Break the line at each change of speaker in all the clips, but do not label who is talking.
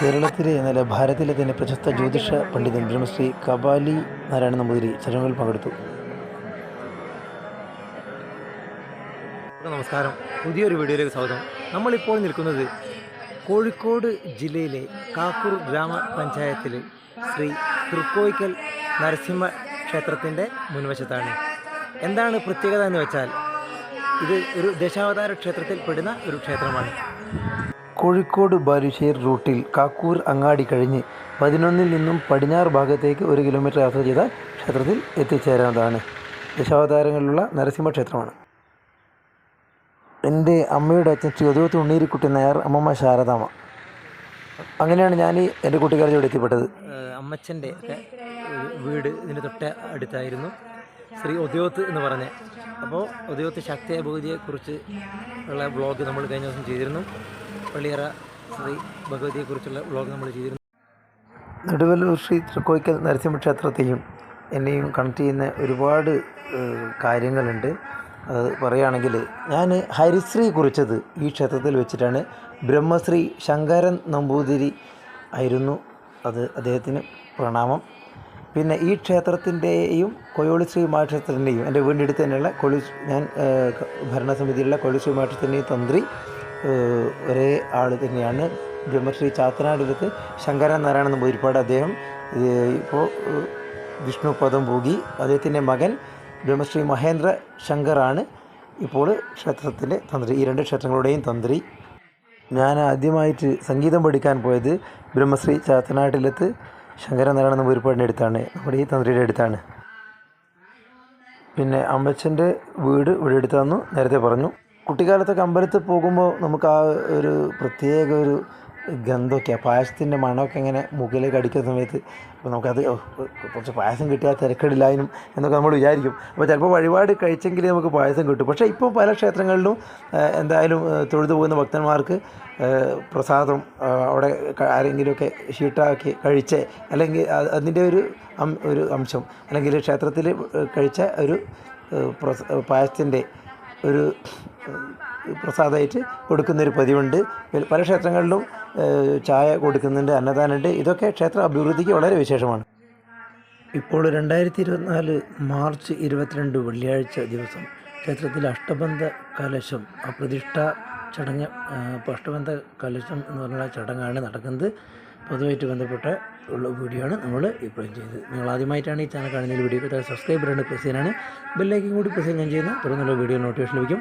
കേരളത്തിലെ എന്നല്ല ഭാരതത്തിലെ തന്നെ പ്രശസ്ത ജ്യോതിഷ പണ്ഡിതൻ ബ്രഹ്മശ്രീ കപാലി നാരായണ നമ്പൂതിരി ചടങ്ങുകളിൽ പങ്കെടുത്തു. നമസ്കാരം. പുതിയൊരു വീഡിയോയിലേക്ക് സ്വാഗതം. നമ്മളിപ്പോൾ നിൽക്കുന്നത് കോഴിക്കോട് ജില്ലയിലെ കാക്കൂർ ഗ്രാമപഞ്ചായത്തിലെ ശ്രീ തൃക്കോയിക്കൽ നരസിംഹ ക്ഷേത്രത്തിന്റെ മുൻവശത്താണ്. എന്താണ് പ്രത്യേകത എന്ന് വെച്ചാൽ ഇത് ഒരു ദശാവതാര ക്ഷേത്രത്തിൽ പെടുന്ന ഒരു ക്ഷേത്രമാണ്. കോഴിക്കോട് ബാലുശ്ശേരി റൂട്ടിൽ കാക്കൂർ അങ്ങാടി കഴിഞ്ഞ് പതിനൊന്നിൽ നിന്നും പടിഞ്ഞാറ് ഭാഗത്തേക്ക് ഒരു കിലോമീറ്റർ യാത്ര ചെയ്താൽ ക്ഷേത്രത്തിൽ എത്തിച്ചേരാവുന്നതാണ്. ദശാവതാരങ്ങളിലുള്ള നരസിംഹ ക്ഷേത്രമാണ്. എന്റെ അമ്മയുടെ അച്ഛൻ ശ്രീ ഒതുവത്ത് ഉണ്ണീരിക്കുട്ടി നായർ അമ്മമ്മ ശാരദാമ അങ്ങനെയാണ് ഞാൻ എന്റെ കുട്ടിക്കാലം ഇവിടെ എത്തിപ്പെട്ടത്. അമ്മച്ചന്റെ വീട് ഇതിന് തൊട്ട് അടുത്തായിരുന്നു. ശ്രീ ഒതുവത്ത് എന്ന് പറഞ്ഞ. അപ്പോൾ ഒതുവത്ത് ശക്തി അഭിവൃദ്ധിയെക്കുറിച്ച് ഉള്ള ബ്ലോഗ് നമ്മൾ കഴിഞ്ഞ ദിവസം ചെയ്തിരുന്നു. പള്ളിയറ ശ്രീ ഭഗവതിയെക്കുറിച്ചുള്ള വ്ളോഗ് നമ്മൾ ചെയ്തിരുന്നു. നെടുവല്ലൂർ ശ്രീ തൃക്കോയ്ക്കൽ നരസിംഹ ക്ഷേത്രത്തെയും എന്നെയും കണക്ട് ചെയ്യുന്ന ഒരുപാട് കാര്യങ്ങളുണ്ട്. അത് പറയുകയാണെങ്കിൽ ഞാൻ ഹരിശ്രീ കുറിച്ചത് ഈ ക്ഷേത്രത്തിൽ വെച്ചിട്ടാണ്. ബ്രഹ്മശ്രീ ശങ്കരൻ നമ്പൂതിരി ആയിരുന്നു അത് അദ്ദേഹത്തിന് പ്രണാമം. പിന്നെ ഈ ക്ഷേത്രത്തിന്റെയും കൊയോളി ശ്രീ മഹാക്ഷേത്രത്തിന്റെയും എന്റെ വീടിന്റെ അടുത്ത് തന്നെയുള്ള കൊളി ഞാൻ ഭരണസമിതിയിലുള്ള കൊളി ശ്രീ മഹാക്ഷേത്രത്തിന്റെയും തന്ത്രി ഒരേ ആൾ തന്നെയാണ്. ബ്രഹ്മശ്രീ ചാത്തനാടിലത്ത് ശങ്കരനാരായണൻ നമ്പൂതിരിപ്പാട് അദ്ദേഹം ഇപ്പോൾ വിഷ്ണു പദം പൂകി അദ്ദേഹത്തിന്റെ മകൻ ബ്രഹ്മശ്രീ മഹേന്ദ്ര ശങ്കറാണ്. ഇപ്പോൾ ക്ഷേത്രത്തിന്റെ തന്ത്രി ഈ രണ്ട് ക്ഷേത്രങ്ങളുടെയും തന്ത്രി. ഞാൻ ആദ്യമായിട്ട് സംഗീതം പഠിക്കാൻ പോയത് ബ്രഹ്മശ്രീ ചാത്തനാട്ടിലത്ത് ശങ്കരനാരായണ നമ്പൂരിപ്പാടിന്റെ അടുത്താണ്. നമ്മുടെ ഈ തന്ത്രിയുടെ അടുത്താണ്. പിന്നെ അമ്മച്ചന്റെ വീട് ഇവിടെ അടുത്താന്ന് നേരത്തെ പറഞ്ഞു. കുട്ടിക്കാലത്തൊക്കെ അമ്പലത്തിൽ പോകുമ്പോൾ നമുക്ക് ആ ഒരു പ്രത്യേക ഒരു ഗന്ധമൊക്കെ ആ പായസത്തിന്റെ മണമൊക്കെ ഇങ്ങനെ മുകളിലേക്ക് അടിക്കുന്ന സമയത്ത് അപ്പോൾ നമുക്കത് കുറച്ച് പായസം കിട്ടിയാൽ തിരക്കിടില്ലായിരുന്നു എന്നൊക്കെ നമ്മൾ വിചാരിക്കും. അപ്പോൾ ചിലപ്പോൾ വഴിപാട് കഴിച്ചെങ്കിൽ നമുക്ക് പായസം കിട്ടും. പക്ഷേ ഇപ്പോൾ പല ക്ഷേത്രങ്ങളിലും എന്തായാലും തൊഴുതു പോകുന്ന ഭക്തന്മാർക്ക് പ്രസാദം അവിടെ ആരെങ്കിലുമൊക്കെ ഷീട്ടാക്കി കഴിച്ച് അല്ലെങ്കിൽ അത് അതിന്റെ ഒരു ഒരു അംശം അല്ലെങ്കിൽ ക്ഷേത്രത്തിൽ കഴിച്ച ഒരു പായസത്തിന്റെ ഒരു പ്രസാദമായിട്ട് കൊടുക്കുന്നൊരു പതിവുണ്ട്. പല- ക്ഷേത്രങ്ങളിലും ചായ കൊടുക്കുന്നുണ്ട് അന്നദാനമുണ്ട്. ഇതൊക്കെ ക്ഷേത്ര അഭിവൃദ്ധിക്ക് വളരെ വിശേഷമാണ്. ഇപ്പോൾ രണ്ടായിരത്തി ഇരുപത്തിനാല് മാർച്ച് ഇരുപത്തിരണ്ട് വെള്ളിയാഴ്ച ദിവസം ക്ഷേത്രത്തിൽ അഷ്ടബന്ധ കലശം പ്രതിഷ്ഠ ചടങ്ങ് അഷ്ടബന്ധ കലശം എന്ന് പറഞ്ഞ ചടങ്ങാണ് നടക്കുന്നത്. അതുമായിട്ട് ബന്ധപ്പെട്ട ഉള്ള വീഡിയോ ആണ് നമ്മൾ ഇപ്പോഴും ചെയ്തത്. നിങ്ങൾ ആദ്യമായിട്ടാണ് ഈ ചാനൽ കാണുന്ന വീഡിയോ സബ്സ്ക്രൈബ് ചെയ്യേണ്ട പ്രസ് ചെയ്യാനാണ്. ബെല്ലൈക്കും കൂടി പ്രസ് ചെയ്യാൻ ചെയ്യുന്ന തുടർന്നുള്ള വീഡിയോ നോട്ടിഫിക്കേഷൻ ലഭിക്കും.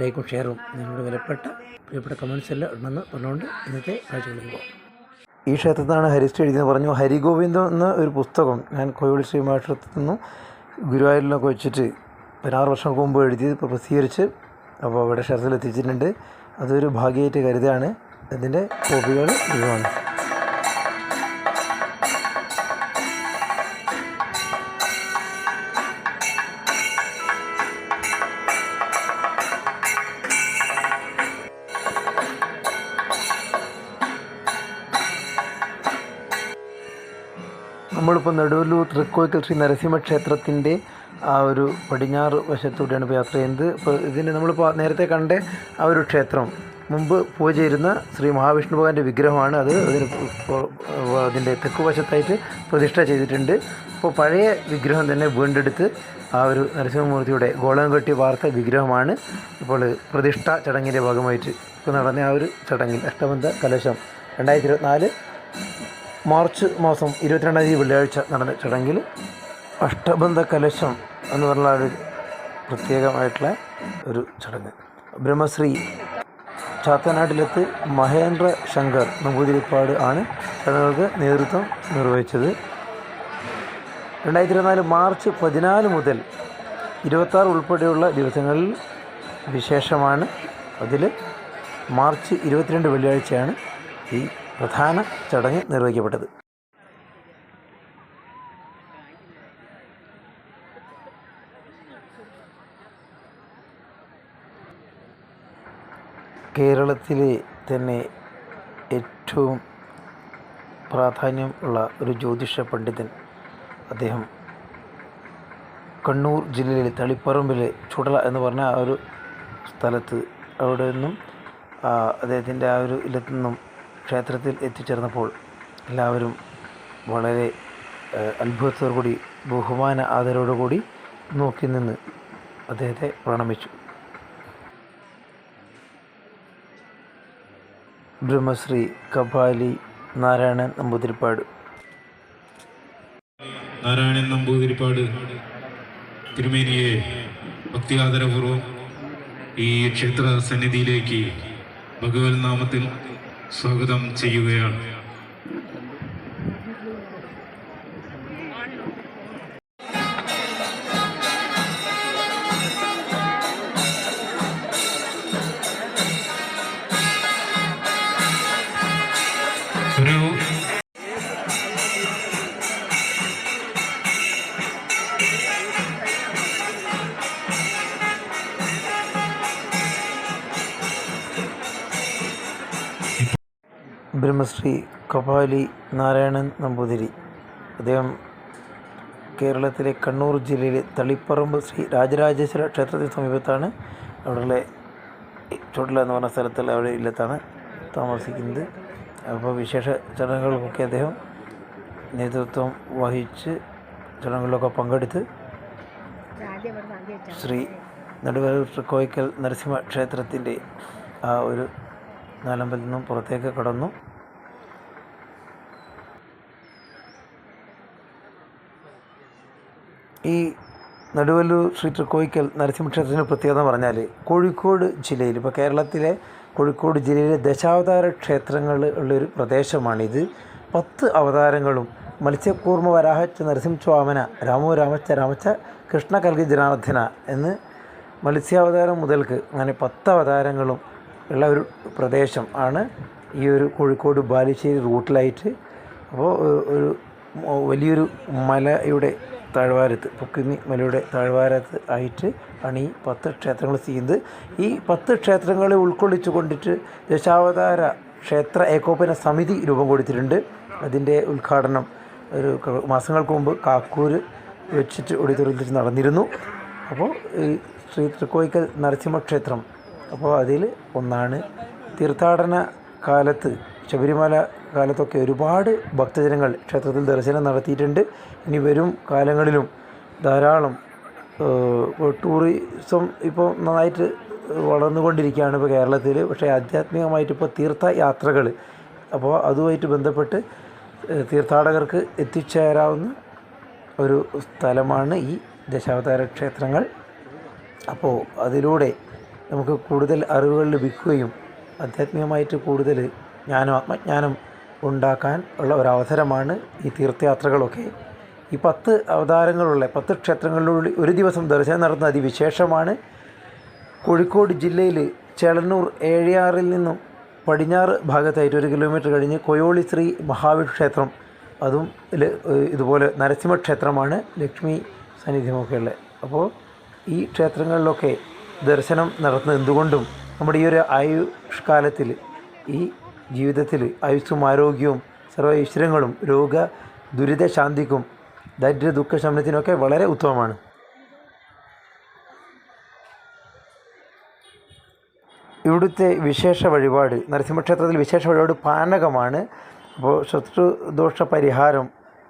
ലൈക്കും ഷെയറും നിങ്ങളുടെ വിലപ്പെട്ട പ്രിയപ്പെട്ട കമൻസ് എല്ലാം ഉണ്ടെന്ന് പറഞ്ഞുകൊണ്ട് ഇന്നത്തെ കാഴ്ചകളിലേക്ക് പോകാം. ഈ ക്ഷേത്രത്തിനാണ് ഹരിശ്രീ എഴുതിയെന്ന് പറഞ്ഞു ഹരിഗോവിന്ദം എന്ന ഒരു പുസ്തകം ഞാൻ കോയോളി ശ്രീ നിന്നും ഗുരുവായൂരിലൊക്കെ വെച്ചിട്ട് പതിനാറ് വർഷങ്ങൾക്ക് മുമ്പ് എഴുതി പ്രസിദ്ധീകരിച്ച് അപ്പോൾ അവിടെ ക്ഷേത്രത്തിൽ എത്തിച്ചിട്ടുണ്ട് അതൊരു ഭാഗ്യമായിട്ട് കരുതാണ് അതിന്റെ കോപ്പികൾ ലഭ്യമാണ് നമ്മളിപ്പോൾ നെടുവല്ലൂർ തൃക്കോയ്ക്കൽ ശ്രീ നരസിംഹ ക്ഷേത്രത്തിന്റെ ആ ഒരു പടിഞ്ഞാറ് വശത്തൂടെയാണ് ഇപ്പോൾ യാത്ര ചെയ്യുന്നത്. ഇപ്പോൾ ഇതിന് നമ്മളിപ്പോൾ നേരത്തെ കണ്ട ആ ഒരു ക്ഷേത്രം. മുമ്പ് പൂജ ചെയ്യുന്ന ശ്രീ മഹാവിഷ്ണു ഭഗവാന്റെ വിഗ്രഹമാണ് അത്. അതിന് അതിന്റെ തെക്ക് വശത്തായിട്ട് പ്രതിഷ്ഠ ചെയ്തിട്ടുണ്ട്. അപ്പോൾ പഴയ വിഗ്രഹം തന്നെ വീണ്ടെടുത്ത് ആ ഒരു നരസിംഹമൂർത്തിയുടെ ഗോളം കെട്ടി വാർത്ത വിഗ്രഹമാണ് ഇപ്പോൾ പ്രതിഷ്ഠ ചടങ്ങിന്റെ ഭാഗമായിട്ട് ഇപ്പോൾ നടന്ന ആ ഒരു ചടങ്ങിൽ അഷ്ടബന്ധ കലശം രണ്ടായിരത്തി ഇരുപത്തിനാല് മാർച്ച് മാസം ഇരുപത്തിരണ്ടാം തീയതി വെള്ളിയാഴ്ച നടന്ന ചടങ്ങിൽ അഷ്ടബന്ധ കലശം എന്ന് പറഞ്ഞ ഒരു പ്രത്യേകമായിട്ടുള്ള ഒരു ചടങ്ങ്. ബ്രഹ്മശ്രീ ചാത്തനാട്ടിലെത്ത് മഹേന്ദ്ര ശങ്കർ നമ്പൂതിരിപ്പാട് ആണ് ചടങ്ങുകൾക്ക് നേതൃത്വം നിർവഹിച്ചത്. രണ്ടായിരത്തി ഇരുപത്തിനാല് മാർച്ച് പതിനാല് മുതൽ ഇരുപത്താറ് ഉൾപ്പെടെയുള്ള ദിവസങ്ങളിൽ വിശേഷമാണ്. അതിൽ മാർച്ച് ഇരുപത്തിരണ്ട് വെള്ളിയാഴ്ചയാണ് ഈ പ്രധാന ചടങ്ങ് നിർവഹിക്കപ്പെട്ടത്. കേരളത്തിലെ തന്നെ ഏറ്റവും പ്രാധാന്യം ഉള്ള ഒരു ജ്യോതിഷ പണ്ഡിതൻ അദ്ദേഹം കണ്ണൂർ ജില്ലയിലെ തളിപ്പറമ്പിലെ ചുടല എന്ന് പറഞ്ഞ ആ ഒരു സ്ഥലത്ത് അവിടെ നിന്നും അദ്ദേഹത്തിന്റെ ആ ഒരു ഇല്ലത്തു നിന്നും ക്ഷേത്രത്തിൽ എത്തിച്ചേർന്നപ്പോൾ എല്ലാവരും വളരെ അത്ഭുതത്തോടുകൂടി ബഹുമാന ആദരവോടുകൂടി നോക്കി നിന്ന് അദ്ദേഹത്തെ പ്രണമിച്ചു. ബ്രഹ്മശ്രീ കപാലി നാരായണൻ നമ്പൂതിരിപ്പാട്.
നാരായണൻ നമ്പൂതിരിപ്പാട് തിരുമേനിയെ ഭക്തി ആദരപൂർവം ഈ ക്ഷേത്ര സന്നിധിയിലേക്ക് ഭഗവത് നാമത്തിൽ സ്വാഗതം ചെയ്യുകയാണ്.
ബ്രഹ്മശ്രീ കപാലി നാരായണൻ നമ്പൂതിരി. അദ്ദേഹം കേരളത്തിലെ കണ്ണൂർ ജില്ലയിലെ തളിപ്പറമ്പ് ശ്രീ രാജരാജേശ്വര ക്ഷേത്രത്തിന് സമീപത്താണ്. അവിടെയുള്ള ചുടല എന്ന് പറഞ്ഞ സ്ഥലത്തുള്ള അവിടെ ഇല്ലത്താണ് താമസിക്കുന്നത്. അപ്പോൾ വിശേഷ ചടങ്ങുകൾക്കൊക്കെ അദ്ദേഹം നേതൃത്വം വഹിച്ച് ചടങ്ങുകളിലൊക്കെ പങ്കെടുത്ത് ശ്രീ നടുവൂർ കോയിക്കൽ നരസിംഹ ക്ഷേത്രത്തിന്റെ ആ ഒരു നാലമ്പലത്തിൽ നിന്നും പുറത്തേക്ക് കടന്നു. ഈ നടുവല്ലൂർ ശ്രീ തൃക്കോയിക്കൽ നരസിംഹക്ഷേത്രത്തിന്റെ പ്രത്യേകത പറഞ്ഞാൽ കോഴിക്കോട് ജില്ലയിൽ ഇപ്പോൾ കേരളത്തിലെ കോഴിക്കോട് ജില്ലയിലെ ദശാവതാര ക്ഷേത്രങ്ങൾ ഉള്ളൊരു പ്രദേശമാണിത്. പത്ത് അവതാരങ്ങളും മത്സ്യക്കൂർമ്മ വരാഹച്ച നരസിംഹസ്വാമന രാമോ രാമച്ച രാമച്ച കൃഷ്ണ കൽകി ജനാർദ്ദന എന്ന് മത്സ്യാവതാരം മുതൽക്ക് അങ്ങനെ പത്ത് അവതാരങ്ങളും ഉള്ള ഒരു പ്രദേശം ആണ് ഈ ഒരു കോഴിക്കോട് ബാലുശ്ശേരി റൂട്ടിലായിട്ട്. അപ്പോൾ ഒരു വലിയൊരു മലയുടെ താഴ്വാരത്ത് പൊക്കുമി മലയുടെ താഴ്വാരത്ത് ആയിട്ട് ആണ് ഈ പത്ത് ക്ഷേത്രങ്ങൾ ചെയ്യുന്നത്. ഈ പത്ത് ക്ഷേത്രങ്ങളെ ഉൾക്കൊള്ളിച്ചു കൊണ്ടിട്ട് ദശാവതാര ക്ഷേത്ര ഏകോപന സമിതി രൂപം കൊടുത്തിട്ടുണ്ട്. അതിന്റെ ഉദ്ഘാടനം ഒരു മാസങ്ങൾക്ക് മുമ്പ് കാക്കൂര് വെച്ചിട്ട് ഓഡിറ്റോറിയത്തിൽ നടന്നിരുന്നു. അപ്പോൾ ഈ ശ്രീ തൃക്കോയിക്കൽ നരസിംഹക്ഷേത്രം അപ്പോൾ അതിൽ ഒന്നാണ്. തീർത്ഥാടന കാലത്ത് ശബരിമല കാലത്തൊക്കെ ഒരുപാട് ഭക്തജനങ്ങൾ ക്ഷേത്രത്തിൽ ദർശനം നടത്തിയിട്ടുണ്ട്. ഇനി വരും കാലങ്ങളിലും ധാരാളം ടൂറിസം ഇപ്പോൾ നന്നായിട്ട് വളർന്നുകൊണ്ടിരിക്കുകയാണ് ഇപ്പോൾ കേരളത്തിൽ. പക്ഷേ ആധ്യാത്മികമായിട്ട് ഇപ്പോൾ തീർത്ഥയാത്രകൾ അപ്പോൾ അതുമായിട്ട് ബന്ധപ്പെട്ട് തീർത്ഥാടകർക്ക് എത്തിച്ചേരാവുന്ന ഒരു സ്ഥലമാണ് ഈ ദശാവതാര ക്ഷേത്രങ്ങൾ. അപ്പോൾ അതിലൂടെ നമുക്ക് കൂടുതൽ അറിവുകൾ ലഭിക്കുകയും ആധ്യാത്മികമായിട്ട് കൂടുതൽ ജ്ഞാനം ആത്മജ്ഞാനം ഉണ്ടാക്കാൻ ഉള്ള ഒരവസരമാണ് ഈ തീർത്ഥയാത്രകളൊക്കെ. ഈ പത്ത് അവതാരങ്ങളുള്ള പത്ത് ക്ഷേത്രങ്ങളിലൂടെ ഒരു ദിവസം ദർശനം നടത്തുന്ന അതിവിശേഷമാണ് കോഴിക്കോട് ജില്ലയിൽ ചേളന്നൂർ ഏഴിയാറിൽ നിന്നും പടിഞ്ഞാറ് ഭാഗത്തായിട്ട് ഒരു കിലോമീറ്റർ കഴിഞ്ഞ് കൊയോളി ശ്രീ മഹാവിഷ്ണു ക്ഷേത്രം. അതും ഇതുപോലെ നരസിംഹ ക്ഷേത്രമാണ് ലക്ഷ്മി സാന്നിധ്യമൊക്കെ ഉള്ളത്. അപ്പോൾ ഈ ക്ഷേത്രങ്ങളിലൊക്കെ ദർശനം നടത്തുന്നത് എന്തുകൊണ്ടും നമ്മുടെ ഈ ഒരു ആയുഷ്കാലത്തിൽ ഈ ജീവിതത്തിൽ ആയുസ്സും ആരോഗ്യവും സർവ ഐശ്വര്യങ്ങളും രോഗ ദുരിതശാന്തിക്കും ദരിദ്ര ദുഃഖ ശമനത്തിനൊക്കെ വളരെ ഉത്തമമാണ്. ഇവിടുത്തെ വിശേഷ വഴിപാട് നരസിംഹക്ഷേത്രത്തിൽ വിശേഷ വഴിപാട് പാനകമാണ്. അപ്പോൾ ശത്രുദോഷ പരിഹാരം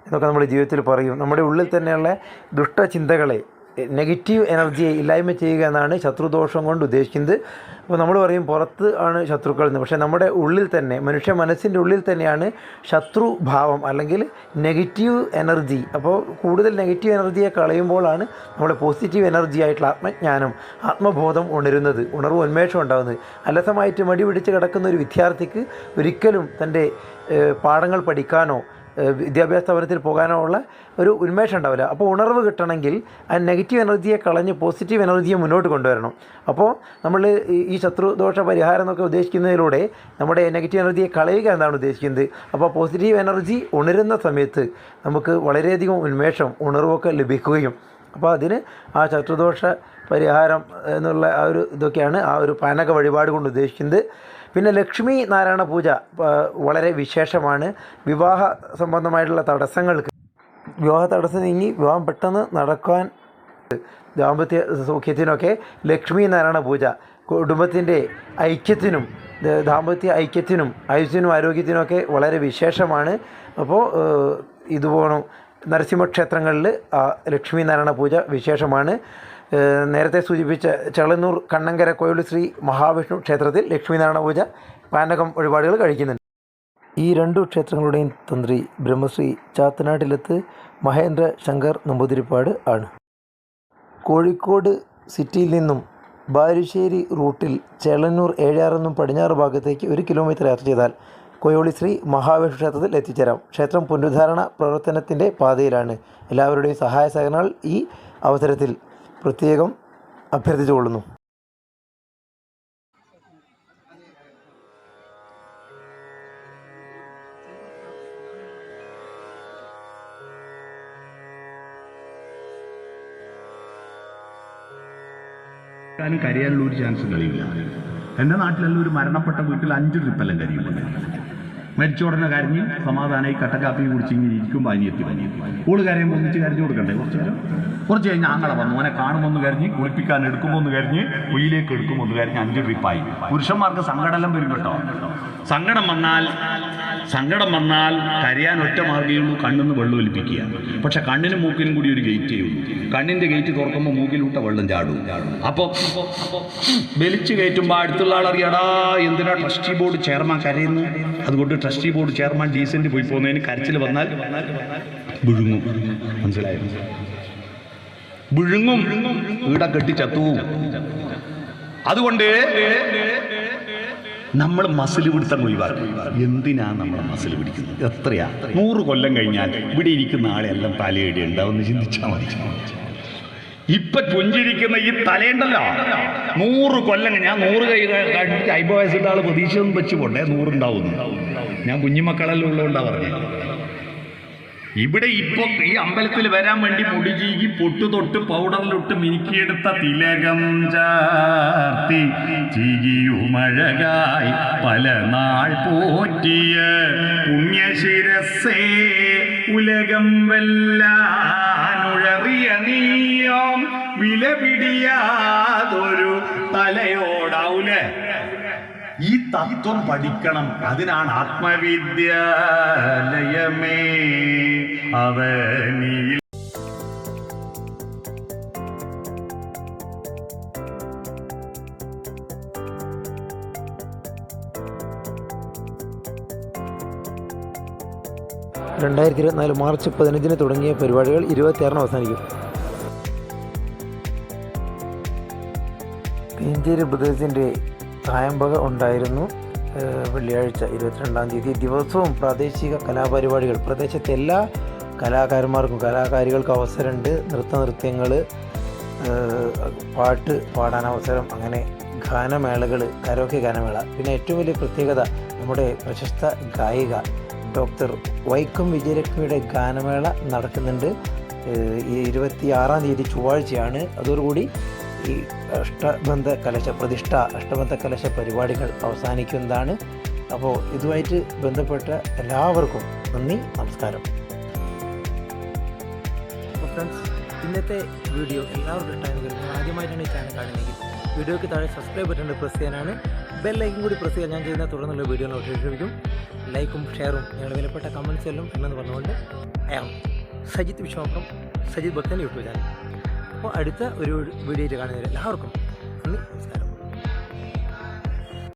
എന്നൊക്കെ നമ്മൾ ജീവിതത്തിൽ പറയും. നമ്മുടെ ഉള്ളിൽ തന്നെയുള്ള ദുഷ്ടചിന്തകളെ നെഗറ്റീവ് എനർജിയെ ഇല്ലായ്മ ചെയ്യുക എന്നാണ് ശത്രുദോഷം കൊണ്ട് ഉദ്ദേശിക്കുന്നത്. അപ്പോൾ നമ്മൾ പറയും പുറത്ത് ആണ് ശത്രുക്കൾ എന്ന്. പക്ഷേ നമ്മുടെ ഉള്ളിൽ തന്നെ മനുഷ്യ മനസ്സിന്റെ ഉള്ളിൽ തന്നെയാണ് ശത്രുഭാവം അല്ലെങ്കിൽ നെഗറ്റീവ് എനർജി. അപ്പോൾ കൂടുതൽ നെഗറ്റീവ് എനർജിയെ കളയുമ്പോഴാണ് നമ്മുടെ പോസിറ്റീവ് എനർജി ആയിട്ടുള്ള ആത്മജ്ഞാനം ആത്മബോധം ഉണരുന്നത് ഉണർവ് ഉന്മേഷം ഉണ്ടാകുന്നത്. അലസമായിട്ട് മടി പിടിച്ച് കിടക്കുന്ന ഒരു വിദ്യാർത്ഥിക്ക് ഒരിക്കലും തന്റെ പാഠങ്ങൾ പഠിക്കാനോ വിദ്യാഭ്യാസ സ്ഥാപനത്തിൽ പോകാനോ ഉള്ള ഒരു ഉന്മേഷം ഉണ്ടാവില്ല. അപ്പോൾ ഉണർവ് കിട്ടണമെങ്കിൽ ആ നെഗറ്റീവ് എനർജിയെ കളഞ്ഞ് പോസിറ്റീവ് എനർജിയെ മുന്നോട്ട് കൊണ്ടുവരണം. അപ്പോൾ നമ്മൾ ഈ- ശത്രുദോഷ പരിഹാരം എന്നൊക്കെ ഉദ്ദേശിക്കുന്നതിലൂടെ നമ്മുടെ നെഗറ്റീവ് എനർജിയെ കളയുക എന്നാണ് ഉദ്ദേശിക്കുന്നത്. അപ്പോൾ പോസിറ്റീവ് എനർജി ഉണരുന്ന സമയത്ത് നമുക്ക് വളരെയധികം ഉന്മേഷം ഉണർവൊക്കെ ലഭിക്കുകയും അപ്പോൾ അതിന് ആ ശത്രുദോഷ പരിഹാരം എന്നുള്ള ആ ഒരു ഇതൊക്കെയാണ് ആ ഒരു പാനക വഴിപാട് കൊണ്ട് ഉദ്ദേശിക്കുന്നത്. പിന്നെ ലക്ഷ്മി നാരായണ പൂജ വളരെ വിശേഷമാണ്. വിവാഹ സംബന്ധമായിട്ടുള്ള തടസ്സങ്ങൾക്ക് വിവാഹ തടസ്സം നീങ്ങി വിവാഹം പെട്ടെന്ന് നടക്കാൻ ദാമ്പത്യ സൗഖ്യത്തിനൊക്കെ ലക്ഷ്മി നാരായണ പൂജ കുടുംബത്തിന്റെ ഐക്യത്തിനും ദാമ്പത്യ ഐക്യത്തിനും ആയുസ്സിനും ആരോഗ്യത്തിനുമൊക്കെ വളരെ വിശേഷമാണ്. അപ്പോൾ ഇതുപോണം നരസിംഹക്ഷേത്രങ്ങളിൽ ലക്ഷ്മി നാരായണ പൂജ വിശേഷമാണ്. നേരത്തെ സൂചിപ്പിച്ച ചളന്നൂർ കണ്ണങ്കര കോയിലു ശ്രീ മഹാവിഷ്ണു ക്ഷേത്രത്തിൽ ലക്ഷ്മീനാരായണ പൂജ പാനകം വഴിപാടുകൾ കഴിക്കുന്നുണ്ട്. ഈ രണ്ടു ക്ഷേത്രങ്ങളുടെയും തന്ത്രി ബ്രഹ്മശ്രീ ചാത്തനാട്ടിലത്ത് മഹേന്ദ്ര ശങ്കർ നമ്പൂതിരിപ്പാട് ആണ്. കോഴിക്കോട് സിറ്റിയിൽ നിന്നും ബാലുശ്ശേരി റൂട്ടിൽ ചേളന്നൂർ ഏഴാറെന്നും പടിഞ്ഞാറ് ഭാഗത്തേക്ക് ഒരു കിലോമീറ്റർ യാത്ര ചെയ്താൽ കൊയോളി ശ്രീ മഹാവിഷ്ണു ക്ഷേത്രത്തിൽ എത്തിച്ചേരാം. ക്ഷേത്രം പുനരുദ്ധാരണ പ്രവർത്തനത്തിന്റെ പാതയിലാണ്. എല്ലാവരുടെയും സഹായ സഹകരണങ്ങൾ ഈ അവസരത്തിൽ പ്രത്യേകം അഭ്യർത്ഥിച്ചുകൊള്ളുന്നു
കരിയാനുള്ള ഒരു ചാൻസ് കഴിയില്ല എന്റെ നാട്ടിലെല്ലാം ഒരു മരണപ്പെട്ട വീട്ടിൽ അഞ്ച് ട്രിപ്പെല്ലാം കരിയുമ്പോൾ മരിച്ച ഉടനെ കരഞ്ഞ് സമാധാനമായി കട്ടക്കാപ്പി കുടിച്ച് ഇങ്ങനെ ഇരിക്കുമ്പോൾ അനിയത്തി പനി ഓൾ കരയുമ്പോൾ ഒന്നിച്ച് കരഞ്ഞു കൊടുക്കണ്ടേ? കുറച്ച് നേരം. കുറച്ച് കഴിഞ്ഞ് ആങ്ങളെ വന്നു. ഓനെ കാണുമ്പോൾ ഒന്ന് കരഞ്ഞ് കുളിപ്പിക്കാൻ എടുക്കുമ്പോൾ ഒന്ന് കരഞ്ഞ് ഉയിലേക്ക് എടുക്കുമ്പോൾ ഒന്ന് കരഞ്ഞ് അഞ്ച് ട്രിപ്പായി പുരുഷന്മാർക്ക് സങ്കടമെല്ലാം വരും കേട്ടോ. സങ്കടം വന്നാൽ സങ്കടം വന്നാൽ കരയാൻ ഒറ്റ മാർഗമുള്ളൂ കണ്ണിന്ന് വെള്ളം ഒലിപ്പിക്കുക. പക്ഷെ കണ്ണിനും മൂക്കിനും കൂടി ഒരു ഗേറ്റ് ചെയ്യും കണ്ണിന്റെ ഗേറ്റ് തുറക്കുമ്പോൾ മൂക്കിലൂട്ട വെള്ളം ചാടും. അപ്പോൾ വലിച്ചു കയറ്റുമ്പോൾ അടുത്തുള്ള ആളറിയാടാ എന്തിനാ ട്രസ്റ്റി ബോർഡ് ചെയർമാൻ കരയുന്നു അതുകൊണ്ട് ട്രസ്റ്റി ബോർഡ് ചെയർമാൻ ഡീസന്റ് പോയി പോകുന്നതിന് കരച്ചിൽ വന്നാൽ വിഴുങ്ങും. മനസ്സിലായോ? വിഴുങ്ങും. ഈട കെട്ടി ചത്തുവും അതുകൊണ്ട് നമ്മൾ മസിൽ പിടുത്തം ഒഴിവാക്കി. എന്തിനാ നമ്മൾ മസിൽ പിടിക്കുന്നത്? എത്രയാ? നൂറ് കൊല്ലം കഴിഞ്ഞാൽ ഇവിടെ ഇരിക്കുന്ന ആളെല്ലാം തലയിടി ഉണ്ടാവുമെന്ന് ചിന്തിച്ചാൽ മതി. ഇപ്പൊ പുഞ്ചിരിക്കുന്ന ഈ തലയുണ്ടല്ലോ. നൂറ് കൊല്ലം ഞാൻ നൂറ് കൈ അയ്പത് വയസ്സുള്ള ആൾ പ്രതീക്ഷയൊന്നും വെച്ച് പോണ്ടേ? നൂറുണ്ടാവുന്നു ഞാൻ കുഞ്ഞുമക്കളെല്ലാം ഉള്ളതുകൊണ്ടാ പറഞ്ഞത് ഇവിടെ ഇപ്പൊ ഈ അമ്പലത്തിൽ വരാൻ വേണ്ടി മുടി ചീകി പൊട്ടു തൊട്ട് പൗഡറിലിട്ട് മിനുക്കിയെടുത്ത തിലകം ചാർത്തി ചീകിയുമഴകായി പല നാൾ പോറ്റിയ പുണ്യശിരസേ ഉലകം വെല്ലാനുഴറിയ നീയോ വിലപിടിയാതൊരു ഈ തത്വം പഠിക്കണം. അതിനാണ് ആത്മവിദ്യാലയമേ. അവ
രണ്ടായിരത്തി ഇരുപത്തിനാല് മാർച്ച് പതിനഞ്ചിന് തുടങ്ങിയ പരിപാടികൾ ഇരുപത്തിയാറിന് അവസാനിക്കും. ഇന്ത്യയിലെ ബ്രദേഴ്സിന്റെ തായമ്പക ഉണ്ടായിരുന്നു വെള്ളിയാഴ്ച ഇരുപത്തിരണ്ടാം തീയതി. ദിവസവും പ്രാദേശിക കലാപരിപാടികൾ പ്രദേശത്തെ എല്ലാ കലാകാരന്മാർക്കും കലാകാരികൾക്കും അവസരമുണ്ട്. നൃത്തനൃത്യങ്ങൾ പാട്ട് പാടാൻ അവസരം അങ്ങനെ ഗാനമേളകൾ കരോക്കെ ഗാനമേള. പിന്നെ ഏറ്റവും വലിയ പ്രത്യേകത നമ്മുടെ പ്രശസ്ത ഗായിക ഡോക്ടർ വൈക്കം വിജയലക്ഷ്മിയുടെ ഗാനമേള നടക്കുന്നുണ്ട്. ഇരുപത്തി ആറാം തീയതി ചൊവ്വാഴ്ചയാണ്. അതോടുകൂടി ഈ അഷ്ടബന്ധ കലശ പ്രതിഷ്ഠ അഷ്ടബന്ധ കലശ പരിപാടികൾ അവസാനിക്കുന്നതാണ്. അപ്പോൾ ഇതുമായിട്ട് ബന്ധപ്പെട്ട എല്ലാവർക്കും നന്ദി നമസ്കാരം. ഫ്രണ്ട്സ് ഇന്നത്തെ വീഡിയോ എല്ലാവർക്കും ഇഷ്ടമായെങ്കിൽ നിങ്ങൾ ആദ്യമായിട്ടാണ് ഈ ചാനൽ കാണുന്നതെങ്കിൽ വീഡിയോയ്ക്ക് താഴെ സബ്സ്ക്രൈബ് ബട്ടൺ പ്രസ് ചെയ്യാനാണ്. ബെൽ ലൈക്കും കൂടി പ്രസ് ചെയ്യാൻ ഞാൻ ചെയ്യുന്ന തുടർന്നുള്ള വീഡിയോ നോട്ടിഫിക്കേഷൻ ലഭിക്കും ലൈക്കും ഷെയറും നിങ്ങളുടെ വിലപ്പെട്ട കമൻസ് എല്ലാം എന്നു പറഞ്ഞുകൊണ്ട് ആം സജിത് വിശ്വാസം സജിത് ഭക്തൻ യൂട്യൂബ് ചാനൽ അപ്പോൾ അടുത്ത ഒരു വീഡിയോയിൽ കാണുന്നവരെ എല്ലാവർക്കും നന്ദി നമസ്കാരം.